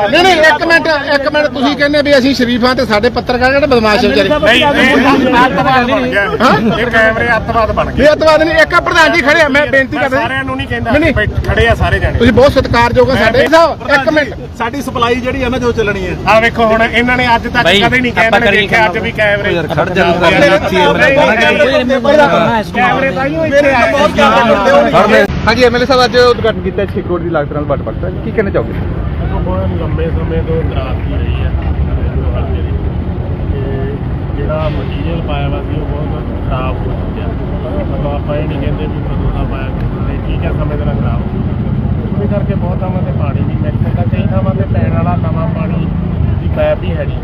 ਨਹੀਂ ਨਹੀਂ ਇੱਕ ਮਿੰਟ ਇੱਕ ਮਿੰਟ ਤੁਸੀਂ ਕਹਿੰਦੇ ਵੀ ਅਸੀਂ ਸ਼ਰੀਫਾਂ ਤੇ ਸਾਡੇ ਪੱਤਰਕਾਰ ਜਿਹੜੇ ਬਦਮਾਸ਼ ਆ ਵਿਚਾਰੇ। ਨਹੀਂ ਗਿਆ। ਇਹ ਕੈਮਰੇ ਅੱਤਵਾਦ ਬਣ ਗਏ। ਇਹ ਅਤਵਾਦ ਨਹੀਂ ਇੱਕ ਪ੍ਰਧਾਨ ਜੀ ਖੜੇ ਆ ਮੈਂ ਬੇਨਤੀ ਕਰਦਾ ਸਾਰਿਆਂ ਨੂੰ ਨਹੀਂ ਕਹਿੰਦਾ ਨਹੀਂ, ਨਹੀਂ। ਖੜੇ ਆ ਸਾਰੇ ਜਾਣੇ। ਤੁਸੀਂ ਬਹੁਤ ਸਤਿਕਾਰਯੋਗ ਆ ਸਾਡੇ। ਸਾਹਿਬ ਇੱਕ ਮਿੰਟ। ਸਾਡੀ ਸਪਲਾਈ ਜਿਹੜੀ ਹੈ ਨਾ ਜੋ ਚੱਲਣੀ ਹੈ। ਆ ਵੇਖੋ ਹੁਣ ਇਹਨਾਂ ਨੇ ਅੱਜ ਤੱਕ ਕਦੇ ਨਹੀਂ ਕਿਹਾ ਇਹਨਾਂ ਆਪਾਂ ਨੇ ਕਰੀਏ ਦੇਖਿਆ ਅੱਜ ਵੀ ਕੈਮਰੇ ਖੜ ਜਾ ਕੈਮਰੇ ਤਾਂ ਹੀ ਇੱਥੇ ਆਏ। ਹਾਂਜੀ ਐਮਐਲਏ ਸਾਹਿਬ ਅੱਜ ਉਦਘਾਟਨ ਕੀਤਾ 6 ਕਰੋੜ ਦੀ ਲਾਗਤ ਨਾਲ ਵੱਟ ਪੱਕਾ ਕੀ ਕਹਿਣਾ ਚਾਹੋਗੇ? ਬਹੁਤ ਲੰਬੇ ਸਮੇਂ ਤੋਂ ਦਰਾਰ ਕੀ ਰਹੀ ਹੈ ਜੋ ਹਲਕੇ ਦੀ ਤੇ ਜਿਹੜਾ ਮਟੀਰੀਅਲ ਪਾਇਆ ਵਾ ਸੀ ਉਹ ਬਹੁਤ ਖਰਾਬ ਹੋ ਚੁੱਕਿਆ। ਮਤਲਬ ਆਪਾਂ ਇਹ ਨਹੀਂ ਕਹਿੰਦੇ ਵੀ ਕਦੋਂ ਦਾ ਪਾਇਆ ਤੇ ਠੀਕ ਹੈ ਸਮੇਂ ਦੇ ਨਾਲ ਖਰਾਬ ਹੋ ਗਿਆ। ਉਹਦੇ ਕਰਕੇ ਬਹੁਤ ਥਾਵਾਂ ਤੇ ਪਾਣੀ ਨਹੀਂ। ਮਿਕਸ ਹੁੰਦਾ ਕਈ ਥਾਵਾਂ ਤੇ ਪੈਣ ਵਾਲਾ ਨਵਾਂ ਪਾਣੀ ਦੀ ਪੈਪ ਹੀ ਹੈ ਜੀ।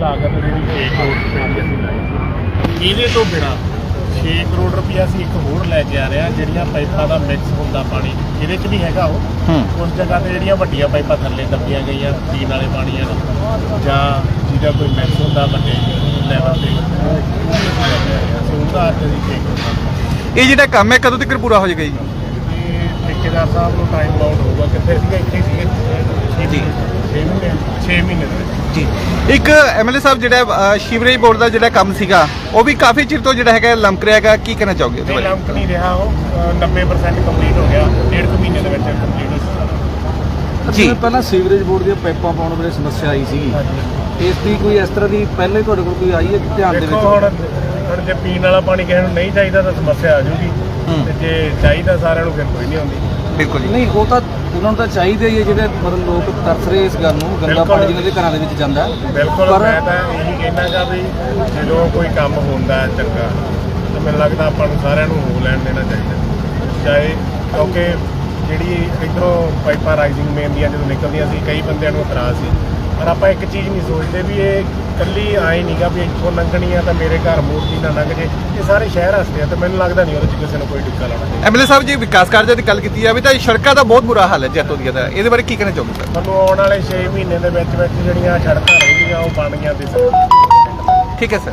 ਲਾਗਤ ਜਿਹੜੀ 6 ਕਰੋੜ ਰੁਪਏ ਦੀ ਅਸੀਂ ਲਾਈ। ਇਹਦੇ ਤੋਂ ਬਿਨਾ 6 ਕਰੋੜ ਰੁਪਏ ਅਸੀਂ ਇੱਕ ਹੋਰ ਲੈ ਕੇ ਆ ਰਹੇ ਹਾਂ ਜਿਹੜੀਆਂ ਪਾਈਪਾਂ ਦਾ ਮਿਕਸ ਹੁੰਦਾ ਪਾਣੀ। ਇਹਦੇ 'ਚ ਵੀ ਹੈਗਾ ਉਹ। ਉਸ ਜਗ੍ਹਾ ਤੇ ਜਿਹੜੀਆਂ ਵੱਡੀਆਂ ਪਾਈਪਾਂ ਥੱਲੇ ਦੱਬੀਆਂ ਗਈਆਂ ਪੀਣ ਵਾਲੇ ਪਾਣੀਆਂ ਨੂੰ। ਜਾਂ ਜਿਹਦਾ ਕੋਈ ਮਿਕਸ ਹੁੰਦਾ ਵੱਡੇ ਲੈਵਲ ਤੇ। ਅਸੀਂ ਉਹਦਾ ਅੱਜ ਅਸੀਂ ਚੈੱਕ ਇਹ ਜਿਹੜਾ ਕੰਮ ਹੈ ਕਦੋਂ ਤੱਕ ਪੂਰਾ ਹੋ ਜਾਏਗਾ ਜੀ? ਠੇਕੇਦਾਰ ਸਾਹਿਬ ਨੂੰ ਟਾਈਮ ਬਾਉਂਡ ਹੋਊਗਾ। ਕਿੱਥੇ ਸੀਗਾ? ਇੱਥੇ ਸੀਗੇ। ਜੀ। 6 ਮਹੀਨੇ। 6 ਮਹੀਨੇ ਦੇ ਵਿੱਚ। ਜੀ। ਇੱਕ ਐਮਐਲਏ ਸਾਹਿਬ ਜਿਹੜਾ ਸੀਵਰੇਜ ਬੋਰਡ ਦਾ ਜਿਹੜਾ ਕੰਮ ਸੀਗਾ ਉਹ ਵੀ ਕਾਫੀ ਚਿਰ ਤੋਂ ਜਿਹੜਾ ਹੈਗਾ ਲੰਕ ਰਿਹਾ ਹੈਗਾ। ਕੀ ਕਹਿਣਾ ਚਾਹੋਗੇ ਉਹਦੇ ਨਹੀਂ ਬਾਰੇ? ਲੰਕ ਨਹੀਂ ਰਿਹਾ ਉਹ। ਅ, 90% ਕੰਪਲੀਟ ਹੋ ਗਿਆ। ਡੇਢ ਕੁ ਮਹੀਨੇ ਦੇ ਵਿੱਚ ਕੰਪਲੀਟ ਹੋ ਜਾਊਗਾ ਜੀ। ਪਹਿਲਾਂ ਸੀਵਰੇਜ ਬੋਰਡ ਦੀਆਂ ਪਾਈਪਾਂ ਪਾਉਣ ਵੇਲੇ ਸਮੱਸਿਆ ਆਈ ਸੀਗੀ। ਇਸ ਦੀ ਕੋਈ ਇਸ ਤਰ੍ਹਾਂ ਦੀ ਪਹਿਲਾਂ ਹੀ ਤੁਹਾਡੇ ਕੋਲ ਕੋਈ ਆਈ ਹੈ ਧਿਆਨ ਦੇ ਵਿੱਚ? ਹੁਣ ਹੁਣ ਜੇ ਪੀਣ ਵਾਲਾ ਪਾਣੀ ਕਿਸੇ ਨੂੰ ਨਹੀਂ ਚਾਹੀਦਾ ਤਾਂ ਸਮੱਸਿਆ ਆ ਜਾਊਗੀ ਤੇ ਜੇ ਚਾਹੀਦਾ ਸਾਰਿਆਂ ਨੂੰ ਫਿਰ ਕੋਈ ਨਹੀਂ ਆਉਂਦੀ। ਬਿਲਕੁਲ ਜੀ। ਨਹੀਂ ਉਹ ਤਾਂ ਉਹਨਾਂ ਨੂੰ ਤਾਂ ਚਾਹੀਦਾ ਹੀ ਹੈ ਜਿਹੜੇ ਮਤਲਬ ਲੋਕ ਤਰਸ ਰਹੇ ਇਸ ਗੱਲ ਨੂੰ ਗੰਦਾ ਬਿਲਕੁਲ। ਪਾਣੀ ਜਿਹਨਾਂ ਦੇ ਘਰਾਂ ਦੇ ਵਿੱਚ ਜਾਂਦਾ ਹੈ। ਬਿਲਕੁਲ ਪਰ- ਮੈਂ ਤਾਂ ਇਹੀ ਕਹਿਣਾਗਾ ਵੀ ਜਦੋਂ ਕੋਈ ਕੰਮ ਹੁੰਦਾ ਹੈ ਚੰਗਾ ਤਾਂ ਮੈਨੂੰ ਲੱਗਦਾ ਆਪਾਂ ਨੂੰ ਸਾਰਿਆਂ ਨੂੰ ਹੋ ਲੈਣ ਦੇਣਾ ਚਾਹੀਦਾ ਚਾਹੇ ਕਿਉਂਕਿ ਜਿਹੜੀ ਇਧਰੋਂ ਪਾਈਪਾਂ ਰਾਈਜ਼ਿੰਗ ਮੇਨ ਦੀਆਂ ਜਦੋਂ ਨਿਕਲਦੀਆਂ ਸੀ ਕਈ ਬੰਦਿਆਂ ਨੂੰ ਇਤਰਾਜ਼ ਸੀ ਪਰ ਆਪਾਂ ਇੱਕ ਚੀਜ਼ ਨਹੀਂ ਸੋਚਦੇ ਵੀ ਇਹ ਕੱਲੀ ਆਏ ਨਹੀਂਗਾ ਵੀ ਇੱਥੋਂ ਲੰਘਣੀ ਆ ਤਾਂ ਮੇਰੇ ਘਰ ਮੂਰਤੀ ਨਾ ਲੰਘ ਜੇ। ਇਹ ਸਾਰੇ ਸ਼ਹਿਰ ਹੱਸਦੇ ਆ ਤੇ ਮੈਨੂੰ ਲੱਗਦਾ ਨਹੀਂ ਉਹਦੇ 'ਚ ਕਿਸੇ ਨੂੰ ਕੋਈ ਟਿੱਕਾ ਲਾਉਣਾ ਚਾਹੀਦਾ। ਐਮਐਲਏ ਸਾਹਿਬ ਜੀ ਵਿਕਾਸ ਕਾਰਜਾਂ ਦੀ ਗੱਲ ਕੀਤੀ ਜਾਵੇ ਤਾਂ ਸੜਕਾਂ ਦਾ ਬਹੁਤ ਬੁਰਾ ਹਾਲ ਹੈ ਜੈਤੋ ਦੀਆਂ ਦਾ ਇਹਦੇ ਬਾਰੇ ਕੀ ਕਹਿਣਾ ਚਾਹੋਗੇ ਸਰ? ਤੁਹਾਨੂੰ ਆਉਣ ਵਾਲੇ 6 ਮਹੀਨੇ ਦੇ ਵਿੱਚ ਵਿੱਚ ਜਿਹੜੀਆਂ ਸੜਕਾਂ ਰਹਿੰਦੀਆਂ ਉਹ ਬਣ ਗਈਆਂ ਦਿਸ ਠੀਕ ਹੈ ਸਰ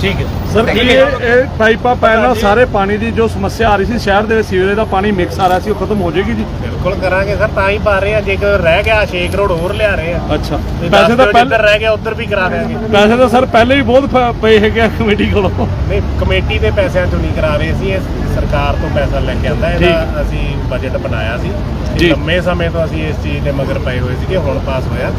ਠੀਕ ਹੈ। ਸਰ ਇਹ ਇਹ ਪਾਈਪਾਂ ਪੈਣ ਨਾਲ ਸਾਰੇ ਪਾਣੀ ਦੀ ਜੋ ਸਮੱਸਿਆ ਆ ਰਹੀ ਸੀ ਸ਼ਹਿਰ ਦੇ ਵਿੱਚ ਸੀਵਰੇਜ ਦਾ ਪਾਣੀ ਮਿਕਸ ਆ ਰਿਹਾ ਸੀ ਉਹ ਖਤਮ ਹੋ ਜਾਏਗੀ ਜੀ? ਬਿਲਕੁਲ ਕਰਾਂਗੇ ਸਰ ਤਾਂ ਹੀ ਪਾ ਰਹੇ ਆ। ਜੇਕਰ ਰਹਿ ਗਿਆ 6 ਕਰੋੜ ਹੋਰ ਲਿਆ ਰਹੇ ਆ। ਅੱਛਾ। ਤੇ ਪੈਸੇ ਤਾਂ ਪਹਿਲੇ ਰਹਿ ਗਿਆ ਉਧਰ ਵੀ ਕਰਾ ਦੇਾਂਗੇ ਪੈਸੇ ਤਾਂ ਸਰ ਪਹਿਲੇ ਹੀ ਬਹੁਤ ਪਏ ਹੈਗੇ ਆ ਕਮੇਟੀ ਕੋਲੋਂ। ਨਹੀਂ ਕਮੇਟੀ ਦੇ ਪੈਸਿਆਂ ਚੋਂ ਨਹੀਂ ਕਰਾ ਰਹੇ ਸੀ ਇਹ ਸਰਕਾਰ ਤੋਂ ਪੈਸਾ ਲੈ ਕੇ ਆਂਦਾ। ਇਹਦਾ ਅਸੀਂ ਬਜਟ ਬਣਾਇਆ ਸੀ। ਲੰਮੇ ਸਮੇਂ ਤੋਂ ਅਸੀਂ ਇਸ ਚੀਜ਼ ਦੇ ਮਗਰ ਪਏ ਹੋਏ ਸੀਗੇ ਹੁਣ ਪਾਸ ਹੋਇਆ।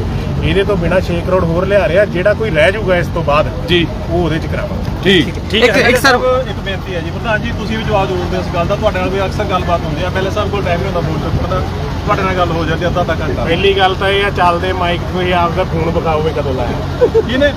ਇਹਦੇ ਤੋਂ ਬਿਨਾ 6 ਕਰੋੜ ਹੋਰ ਲਿਆ ਰਿਹਾ ਜਿਹੜਾ ਕੋਈ ਰਹਿ ਜਾਊਗਾ ਇਸ ਤੋਂ ਬਾਅਦ ਜੀ। ਉਹ ਉਹਦੇ ਚ ਕਰਾਵਾਂਗੇ। ਠੀਕ। ਇੱਕ ਇੱਕ ਸਰ ਇੱਕ ਬੇਨਤੀ ਹੈ ਜੀ। ਪ੍ਰਧਾਨ ਜੀ ਤੁਸੀਂ ਵੀ ਜਵਾਬ ਦਿਓਗੇ ਇਸ ਗੱਲ ਦਾ। ਤੁਹਾਡੇ ਨਾਲ ਵੀ ਅਕਸਰ ਗੱਲਬਾਤ ਹੁੰਦੀ ਹੈ। ਪਹਿਲੇ ਸਾਹਿਬ ਕੋਲ ਟਾਈਮ ਨਹੀਂ ਹੁੰਦਾ ਫੋਨ ਚੁੱਕਣ ਦਾ ਤੁਹਾਡੇ ਨਾਲ ਗੱਲ ਹੋ ਜਾਂਦੀ ਅੱਧਾ ਅੱਧਾ ਘੰਟਾ। ਪਹਿਲੀ ਗੱਲ ਤਾਂ ਇਹ ਆ ਚੱਲਦੇ ਮਾਈਕ ਤੁਸੀਂ ਆਪਦਾ ਫੋਨ ਵਿਖਾਓਗੇ ਕਦੋਂ ਲਾਇਆ। ਇਹਨੇ